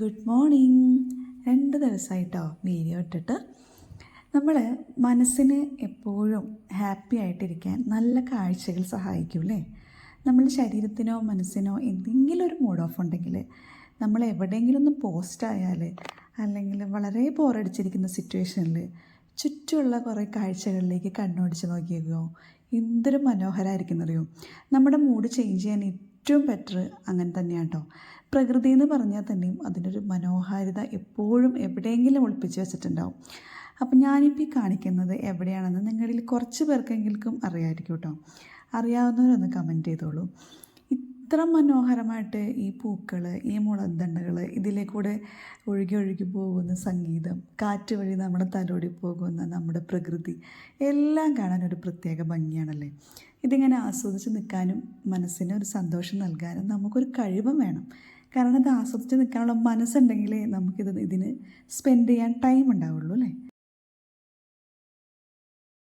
Good morning രണ്ട് ദിവസമായിട്ടോ video ഇട്ടിട്ട്. നമ്മൾ മനസ്സിന് എപ്പോഴും ഹാപ്പി ആയിട്ടിരിക്കാൻ നല്ല കാഴ്ചകൾ സഹായിക്കൂലേ നമ്മൾ ശരീരത്തിനോ മനസ്സിനോ എന്തെങ്കിലും ഒരു മൂഡ് ഓഫ് ഉണ്ടെങ്കിൽ നമ്മൾ എവിടെയെങ്കിലും ഒന്ന് പോസ്റ്റ് ആയാൽ അല്ലെങ്കിൽ വളരെ ബോറടിച്ചിരിക്കുന്ന സിറ്റുവേഷനിൽ ചുറ്റുമുള്ള കുറേ കാഴ്ചകളിലേക്ക് കണ്ണോടിച്ച് നോക്കിയേക്കോ? എന്തൊരു മനോഹരമായിരിക്കുന്നറിയോ നമ്മുടെ മൂഡ് ചേഞ്ച് ചെയ്യാൻ ഏറ്റവും ബെറ്റർ അങ്ങനെ തന്നെയാണ് കേട്ടോ പ്രകൃതി എന്ന് പറഞ്ഞാൽ തന്നെയും അതിനൊരു മനോഹാരിത എപ്പോഴും എവിടെയെങ്കിലും ഒളിപ്പിച്ച് വെച്ചിട്ടുണ്ടാവും. അപ്പം ഞാനിപ്പോൾ ഈ കാണിക്കുന്നത് എവിടെയാണെന്ന് നിങ്ങളിൽ കുറച്ച് പേർക്കെങ്കിലും അറിയാമായിരിക്കും കേട്ടോ അറിയാവുന്നവരൊന്ന് കമന്റ് ചെയ്തോളൂ. ഇത്ര മനോഹരമായിട്ട് ഈ പൂക്കൾ ഈ മുളന്തണ്ടകൾ ഇതിലെ കൂടെ ഒഴുകി ഒഴുകി പോകുന്ന സംഗീതം കാറ്റ് വഴി നമ്മുടെ തലോടി പോകുന്ന നമ്മുടെ പ്രകൃതി എല്ലാം കാണാൻ ഒരു പ്രത്യേക ഭംഗിയാണല്ലേ? ഇതിങ്ങനെ ആസ്വദിച്ച് നിൽക്കാനും മനസ്സിന് ഒരു സന്തോഷം നൽകാനും നമുക്കൊരു കഴിവും വേണം. കാരണം ഇത് ആസ്വദിച്ച് നിൽക്കാനുള്ള മനസ്സുണ്ടെങ്കിലേ നമുക്കിത് ഇതിന് സ്പെൻഡ് ചെയ്യാൻ ടൈം ഉണ്ടാവുള്ളൂ അല്ലേ?